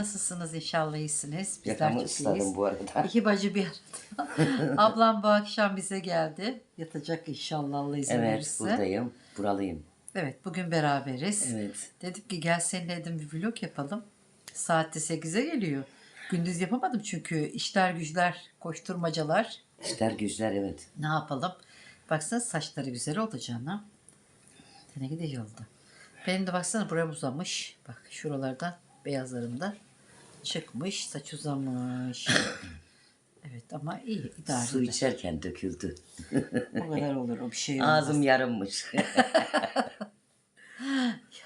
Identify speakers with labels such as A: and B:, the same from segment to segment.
A: Nasılsınız? İnşallah iyisiniz. Bizler
B: Yakamı
A: çok
B: ısladım
A: iyiyiz.
B: bu arada.
A: İki bacı bir arada. Ablam bu akşam bize geldi. Yatacak inşallah Allah izin
B: Evet
A: verirse.
B: buradayım. Buralıyım.
A: Evet bugün beraberiz.
B: Evet.
A: Dedim ki gel seninle dedim bir vlog yapalım. Saatte 8'e geliyor. Gündüz yapamadım çünkü işler güçler, koşturmacalar.
B: İşler güçler evet.
A: Ne yapalım? Baksana saçları güzel oldu canım. Teneke de iyi oldu. Benim de baksana buraya uzamış. Bak şuralardan beyazlarımda çıkmış. Saç uzamış. evet ama iyi idare
B: Su
A: eder.
B: içerken döküldü.
A: O kadar olur o bir şey olmaz.
B: Ağzım yarınmış.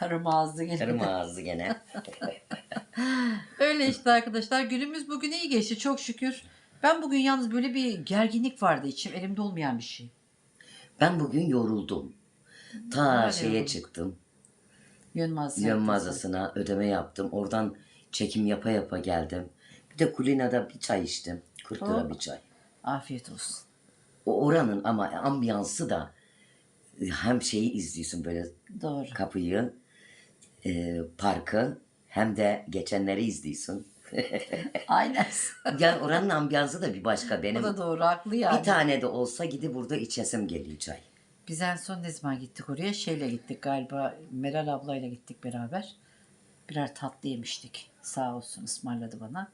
A: Yarım ağzı gene.
B: Yarım ağzı gene.
A: Öyle işte arkadaşlar. Günümüz bugün iyi geçti çok şükür. Ben bugün yalnız böyle bir gerginlik vardı içim. Elimde olmayan bir şey.
B: Ben bugün yoruldum. Ta
A: Nerede
B: şeye
A: yoruldun?
B: çıktım.
A: Yön
B: mağazasına ödeme yaptım. Oradan çekim yapa yapa geldim. Bir de Kulina'da bir çay içtim. 40 lira
A: Oh.
B: bir çay.
A: Afiyet olsun.
B: O oranın ama ambiyansı da e, hem şeyi izliyorsun böyle
A: Doğru.
B: kapıyı, e, parkı hem de geçenleri izliyorsun.
A: Aynen.
B: Yani oranın ambiyansı da bir başka benim.
A: Bu da doğru. Haklı yani.
B: Bir tane de olsa gidip burada içesim geliyor çay.
A: Biz en son ne zaman gittik oraya? Şeyle gittik galiba. Meral ablayla gittik beraber. Birer tatlı yemiştik. Sağ olsun ısmarladı bana.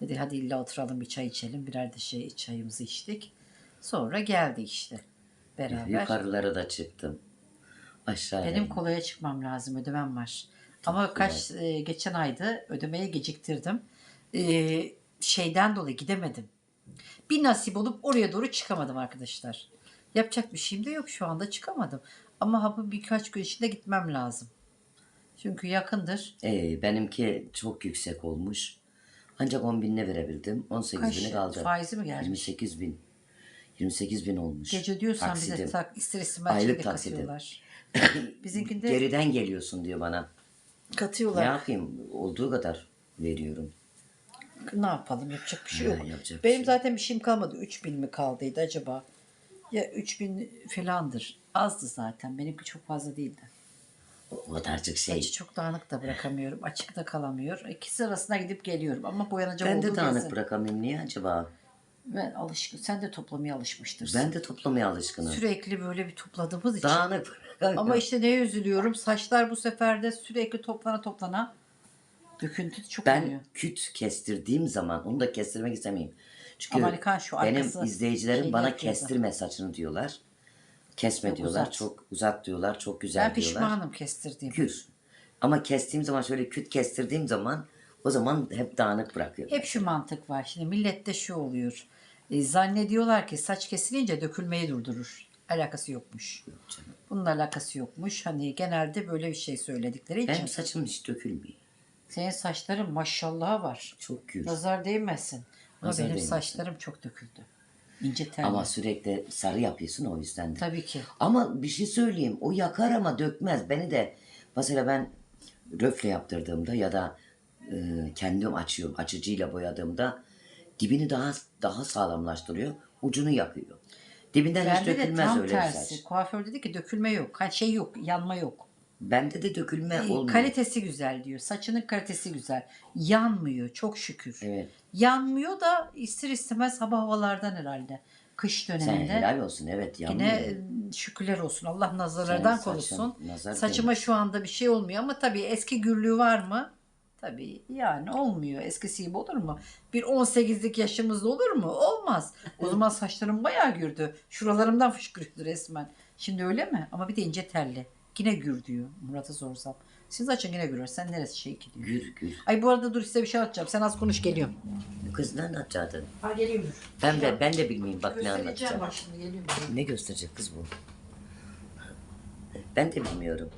A: Dedi hadi illa oturalım bir çay içelim. Birer de şey çayımızı içtik. Sonra geldik işte. Beraber.
B: Yukarılara da çıktım. Aşağıya.
A: Benim kolaya çıkmam lazım. Ödemem var. Ama kaç e, geçen ayda ödemeye geciktirdim. E, şeyden dolayı gidemedim. Bir nasip olup oraya doğru çıkamadım arkadaşlar. Yapacak bir şeyim de yok şu anda çıkamadım. Ama hapı birkaç gün içinde gitmem lazım. Çünkü yakındır.
B: Ee, benimki çok yüksek olmuş. Ancak 10 binine verebildim. 18
A: Kaç
B: bini kaldı.
A: faizi mi gelmiş?
B: 28 bin. 28 bin olmuş.
A: Gece diyorsan bize
B: Taksidim.
A: tak, ister istemez
B: Aylık taksidim.
A: Bizimkinde
B: Geriden geliyorsun diyor bana. Ne
A: katıyorlar.
B: yapayım? Olduğu kadar veriyorum.
A: Ne yapalım yapacak bir şey
B: Ha,
A: yok.
B: yapacak bir
A: Benim
B: şey
A: zaten bir şeyim kalmadı. 3000 mi kaldıydı acaba? Ya 3000 falandır. Azdı zaten. Benimki çok fazla değildi.
B: O kadarcık şey.
A: Saçı çok dağınık da bırakamıyorum. Açık da kalamıyor. İkisi arasına gidip geliyorum. Ama boyanacak
B: Ben
A: olduğu
B: de dağınık
A: kesin.
B: bırakamıyorum. Niye acaba?
A: Ben alışkın. Sen de toplamaya alışmıştırsın.
B: Ben de toplamaya alışkınım.
A: Sürekli böyle bir topladığımız için.
B: Dağınık bırakamıyorum.
A: Ama işte neye üzülüyorum? Saçlar bu sefer de sürekli toplana toplana döküntü çok
B: Ben
A: oluyor.
B: küt kestirdiğim zaman onu da kestirmek istemeyeyim. Çünkü
A: Amerikan şu
B: benim
A: arkası
B: izleyicilerim
A: şeyini
B: bana
A: yapıyordu.
B: kestirme saçını diyorlar. Kesme
A: Yok,
B: diyorlar.
A: uzat.
B: Çok uzat diyorlar. Çok güzel
A: Ben
B: diyorlar.
A: pişmanım kestirdiğim.
B: Kür. Ama kestiğim zaman şöyle küt kestirdiğim zaman o zaman hep dağınık bırakıyorum.
A: Hep şu mantık var. Şimdi millette şu oluyor. E, zannediyorlar ki saç kesilince dökülmeyi durdurur. Alakası yokmuş.
B: canım.
A: Bunun alakası yokmuş. Hani genelde böyle bir şey söyledikleri için.
B: Benim saçım hiç dökülmüyor.
A: Senin saçların maşallah var.
B: Çok gür.
A: Nazar değmesin. Ama
B: Nazar
A: benim
B: değmesin.
A: saçlarım çok döküldü. İnce telli.
B: Ama sürekli sarı yapıyorsun o yüzden de.
A: Tabii ki.
B: Ama bir şey söyleyeyim. O yakar ama dökmez. Beni de mesela ben röfle yaptırdığımda ya da e, kendim açıyorum açıcıyla boyadığımda dibini daha daha sağlamlaştırıyor. Ucunu yakıyor. Dibinden hiç
A: Bende de
B: dökülmez
A: tam
B: öyle
A: tersi.
B: saç.
A: Kuaför dedi ki dökülme yok. Ha, şey yok. Yanma yok.
B: Bende de dökülme
A: E,
B: olmuyor.
A: Kalitesi güzel diyor. Saçının kalitesi güzel. Yanmıyor. Çok şükür.
B: Evet.
A: Yanmıyor da ister istemez hava havalardan herhalde. Kış
B: Sen
A: döneminde.
B: helal olsun evet yanmıyor.
A: Yine e, şükürler olsun. Allah nazarlardan
B: Senin saçın
A: korusun.
B: nazar
A: Saçıma şu anda bir şey olmuyor ama tabii eski gürlüğü var mı? Tabii yani olmuyor. Eskisi gibi olur mu? Bir 18'lik yaşımızda olur mu? Olmaz. O zaman saçlarım bayağı gürdü. Şuralarımdan fışkırıyordu resmen. Şimdi öyle mi? Ama bir de ince telli. Yine gür diyor Murat'a sorsam. Siz açın yine gürür. Sen neresi şey ki diyor.
B: Gür gür.
A: Ay bu arada dur size bir şey anlatacağım. Sen az konuş geliyorum.
B: Kız ne anlatacaktın?
A: Ha geliyorum.
B: Ben de ben de bilmeyeyim bak ne
A: Göstereceğim
B: anlatacağım.
A: bak şimdi geliyorum.
B: Ne gösterecek kız bu? Ben de bilmiyorum.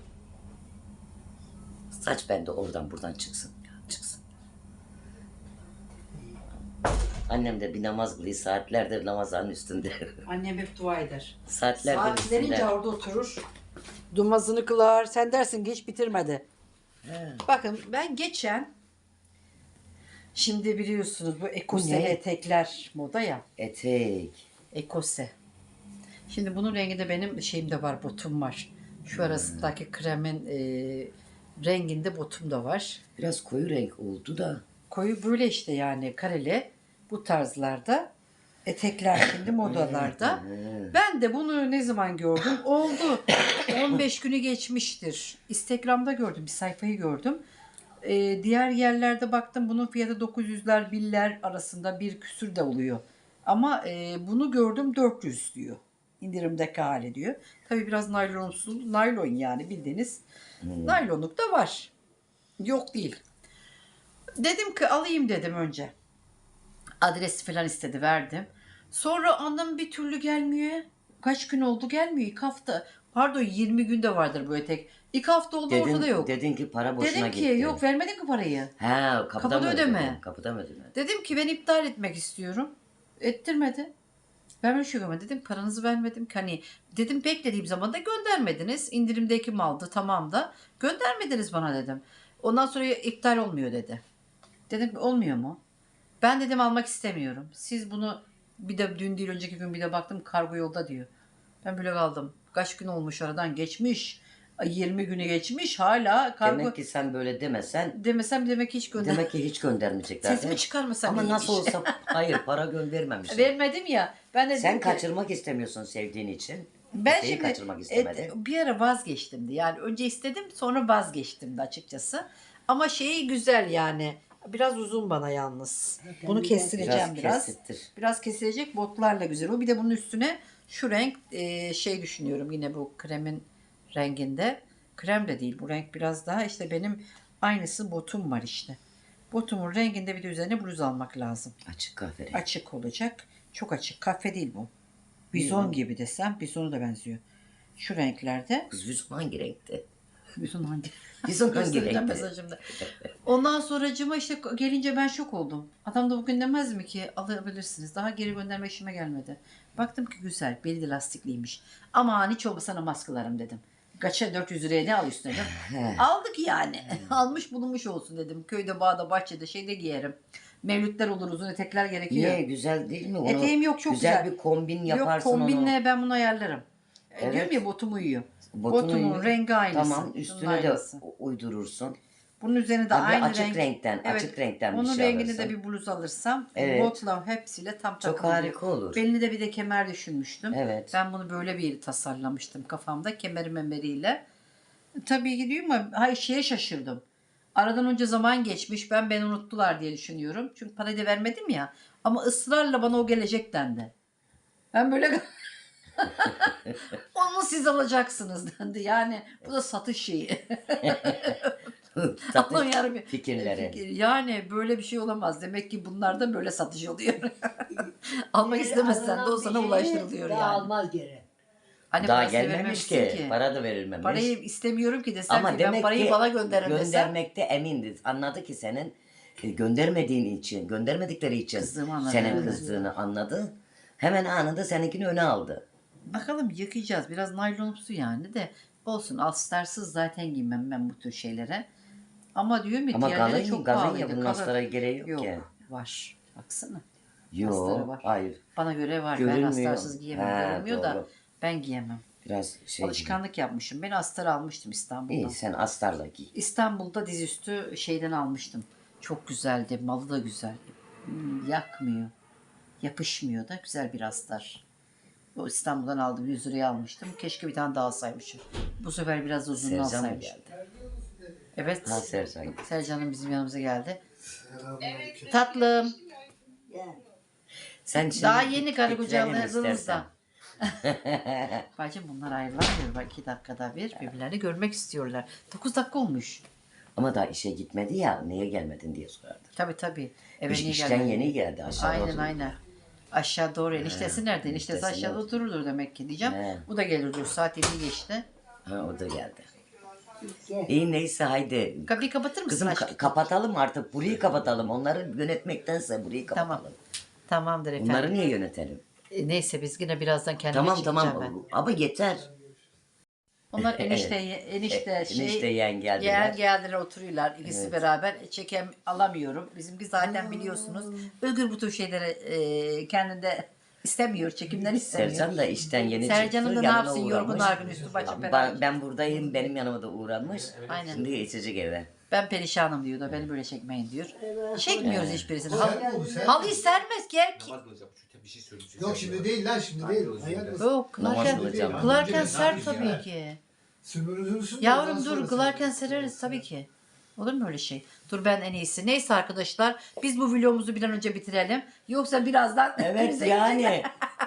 B: Saç bende oradan buradan çıksın. ya, Çıksın. Annem de bir namaz kılıyor. Saatlerdir namazların üstünde.
A: Annem hep dua eder.
B: Saatlerdir
A: Saatlerince
B: üstünde.
A: orada oturur. Dumazını kılar. Sen dersin hiç bitirmedi. Bakın ben geçen şimdi biliyorsunuz bu ekose
B: ne?
A: etekler moda ya.
B: Etek.
A: Ekose. Şimdi bunun rengi de benim şeyimde var, botum var. Şu arasındaki kremin e, renginde botum da var.
B: Biraz koyu renk oldu da.
A: Koyu böyle işte yani kareli bu tarzlarda. Etekler şimdi modalarda. Ben de bunu ne zaman gördüm? Oldu. 15 günü geçmiştir. Instagram'da gördüm. Bir sayfayı gördüm. Ee, diğer yerlerde baktım bunun fiyatı 900'ler, biller arasında bir küsür de oluyor. Ama e, bunu gördüm 400 diyor. İndirimdeki hali diyor. Tabii biraz naylonsuz, naylon yani bildiğiniz. Naylonluk da var. Yok değil. Dedim ki alayım dedim önce. Adresi falan istedi verdim. Sonra annem bir türlü gelmiyor. Kaç gün oldu gelmiyor. İlk hafta. Pardon 20 günde vardır bu etek. İlk hafta oldu ortada
B: Dedin,
A: yok.
B: dedin ki para boşuna
A: Dedim ki
B: gitti.
A: yok vermedin ki parayı.
B: He kapıda,
A: Kapıda
B: mı
A: ödeme.
B: ödedin? Kapıda mı ödedin?
A: Dedim ki ben iptal etmek istiyorum. Ettirmedi. Ben böyle şey görmedim. Dedim paranızı vermedim ki hani dedim beklediğim zaman da göndermediniz. İndirimdeki maldı tamam da göndermediniz bana dedim. Ondan sonra iptal olmuyor dedi. Dedim olmuyor mu? Ben dedim almak istemiyorum. Siz bunu bir de dün değil önceki gün bir de baktım kargo yolda diyor. Ben böyle kaldım. Kaç gün olmuş aradan geçmiş. Ay, 20 günü geçmiş hala kargo
B: Demek ki sen böyle demesen
A: demesem demek ki hiç gönder.
B: demek ki hiç göndermeyecekler.
A: Sesimi çıkarmasam
B: Ama
A: iyiymiş.
B: nasıl olsa hayır para göndermemişsin.
A: Vermedim ya. Ben de
B: Sen
A: dedim ki-
B: kaçırmak istemiyorsun sevdiğin için.
A: ben şimdi
B: kaçırmak istemedin.
A: et- bir ara vazgeçtim de. Yani önce istedim sonra vazgeçtim de açıkçası. Ama şeyi güzel yani. Biraz uzun bana yalnız. Bunu kestireceğim biraz.
B: kesittir.
A: Biraz kesilecek botlarla güzel. O bir de bunun üstüne şu renk e, şey düşünüyorum yine bu kremin renginde. Krem de değil bu renk biraz daha işte benim aynısı botum var işte. Botumun renginde bir de üzerine bluz almak lazım.
B: Açık kahve.
A: Açık olacak. Çok açık. Kahve değil bu. Bizon gibi desem. Bizona da benziyor. Şu renklerde.
B: Kız yüzüm hangi renkte?
A: Bizon hangi?
B: Bizon hangi renkte?
A: mesajımda. Ondan sonracıma işte gelince ben şok oldum. Adam da bugün demez mi ki alabilirsiniz. Daha geri gönderme işime gelmedi. Baktım ki güzel. Beli de lastikliymiş. Aman hiç olmasa namaz kılarım dedim. Kaça 400 liraya ne al üstüne dedim. Aldık yani. Almış bulunmuş olsun dedim. Köyde, bağda, bahçede şeyde giyerim. Mevlütler olur uzun etekler gerekiyor.
B: Niye güzel değil mi? Onu
A: Eteğim yok, çok güzel.
B: bir kombin
A: Yok
B: yaparsın
A: kombinle
B: onu.
A: ben bunu ayarlarım. E,
B: Evet.
A: Diyorum ya botum uyuyor.
B: Botunu
A: Botumun
B: uyuyor.
A: rengi aynısı.
B: Tamam üstüne de
A: aynısı.
B: uydurursun.
A: Bunun üzerine de
B: Abi
A: aynı
B: açık
A: renk.
B: renkten,
A: Evet,
B: açık renkten bir
A: Onun
B: şey
A: rengini
B: alırsın.
A: de bir bluz alırsam
B: Evet.
A: botla hepsiyle tam
B: Çok
A: takılıyor.
B: harika olur.
A: Belini de bir de kemer düşünmüştüm.
B: Evet.
A: Ben bunu böyle bir tasarlamıştım kafamda kemeri memeriyle. Tabii ki diyorum ama hayır şeye şaşırdım. Aradan önce zaman geçmiş ben beni unuttular diye düşünüyorum. Çünkü parayı da vermedim ya. Ama ısrarla bana o gelecek dendi. Ben böyle onu siz alacaksınız dendi. Yani bu da satış şeyi. Allah'ım
B: Satış
A: yarabbim.
B: fikirleri.
A: Yani böyle bir şey olamaz. Demek ki bunlarda böyle satış oluyor. Almak istemezsen de o sana ulaştırılıyor
C: Daha
A: yani.
C: almaz geri.
A: Hani
B: Daha gelmemiş
A: vermemişsin
B: ki. Para da verilmemiş.
A: Parayı istemiyorum ki desem
B: Ama
A: ki ben
B: demek
A: parayı
B: ki
A: bana gönderin desem.
B: göndermekte emindi. Anladı ki senin e, göndermediğin için, göndermedikleri için
A: Kızdığımı anladı.
B: senin
A: Evet.
B: kızdığını anladı. Hemen anında seninkini öne aldı.
A: Bakalım yıkayacağız. Biraz naylonumsu yani de olsun. Alstarsız zaten giymem ben bu tür şeylere. Ama diyorum ya
B: Ama
A: diğerleri çok
B: galın
A: pahalıydı.
B: ya
A: Kalın-
B: aslara gereği yok, ki.
A: var. Baksana. Astarı
B: Yok,
A: var.
B: hayır.
A: Bana göre var. Ben
B: Görünmüyor.
A: astarsız giyemem.
B: He,
A: Görünmüyor da
B: doğru.
A: ben giyemem.
B: Biraz şey
A: Alışkanlık yapmışım. Ben astar almıştım İstanbul'dan.
B: İyi sen astarla giy.
A: İstanbul'da dizüstü şeyden almıştım. Çok güzeldi. Malı da güzel. Hmm, yakmıyor. Yapışmıyor da güzel bir astar. O İstanbul'dan aldım. 100 liraya almıştım. Keşke bir tane daha alsaymışım. Bu sefer biraz uzun
B: Sercan mı
A: alsaymışım.
B: geldi?
A: Evet.
B: Ha Sercan.
A: Sercan'ın bizim yanımıza geldi. Tatlım.
B: Sen şimdi
A: Daha yeni karı
B: bitirelim
A: kucağınızda.
B: istersen.
A: Bacım bunlar ayrılamıyor. Bak iki dakikada bir birbirlerini görmek istiyorlar. 9 dakika olmuş.
B: Ama daha işe gitmedi ya niye gelmedin diye sorardı.
A: Tabii tabii. Eve
B: İş,
A: niye
B: işten
A: gelmedin?
B: yeni geldi aşağıda
A: Aynen aynen. Aşağı doğru eniştesi nerede? Eniştesi
B: eniştesi
A: aşağıda
B: nerede?
A: otururdur demek ki diyeceğim.
B: He.
A: Bu da gelirdir. Saat 7 geçti.
B: Ha o da geldi.
C: Gel.
B: İyi neyse haydi.
A: Kapıyı kapatır mısın
B: Kızım
A: aşkım?
B: ka- kapatalım artık. Burayı kapatalım. Onları yönetmektense burayı
A: Tamam.
B: kapatalım.
A: Tamamdır efendim.
B: Bunları niye yönetelim?
A: E, neyse biz yine birazdan kendime
B: Tamam
A: çekeceğim
B: tamam
A: ben.
B: ama yeter.
A: Onlar enişte, enişte,
B: E,
A: şey,
B: enişte yeğen geldiler.
A: yeğen geldiler oturuyorlar ikisi beraber. E, Çekem alamıyorum. Bizimki zaten biliyorsunuz. Özgür bu tür şeyleri e, kendinde istemiyor. Çekimden istemiyor.
B: Sercan da işten yeni
A: Sercan'ın
B: çıktı.
A: da ne yapsın
B: uğramış.
A: yorgun argın üstü başı
B: Ben,
A: beraber.
B: ben buradayım benim yanıma da uğranmış.
A: Aynen.
B: Şimdi geçecek eve.
A: Ben perişanım diyor da beni böyle çekmeyin diyor. Çekmiyoruz hiçbirisini. Hal- halıyı sermez ki.
D: Namaz kılacağım. Şu bir şey söyleyeyim.
E: Yok şimdi değil lan şimdi değil.
A: Yok
B: Namaz
A: kılarken,
B: kılacağım.
A: kılarken ser tabii ki.
E: Sümürüzürsün. de
A: Yavrum
E: ondan
A: dur
E: sonra
A: kılarken sereriz tabii ki. Olur mu öyle şey? Dur ben en iyisi. Neyse arkadaşlar biz bu vlogumuzu bir an önce bitirelim. Yoksa birazdan
B: Evet
A: bize-
B: yani.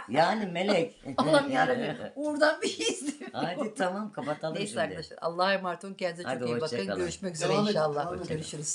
B: Yani melek.
A: Allah'ım yarabbim. Uğur'dan bir şey.
B: Hadi tamam kapatalım
A: Neyse
B: şimdi.
A: arkadaşlar Allah'a emanet olun. Kendinize
B: Hadi
A: çok iyi bakın.
B: kalın.
A: Görüşmek üzere
E: Devam et,
A: inşallah.
E: devam.
A: Görüşürüz.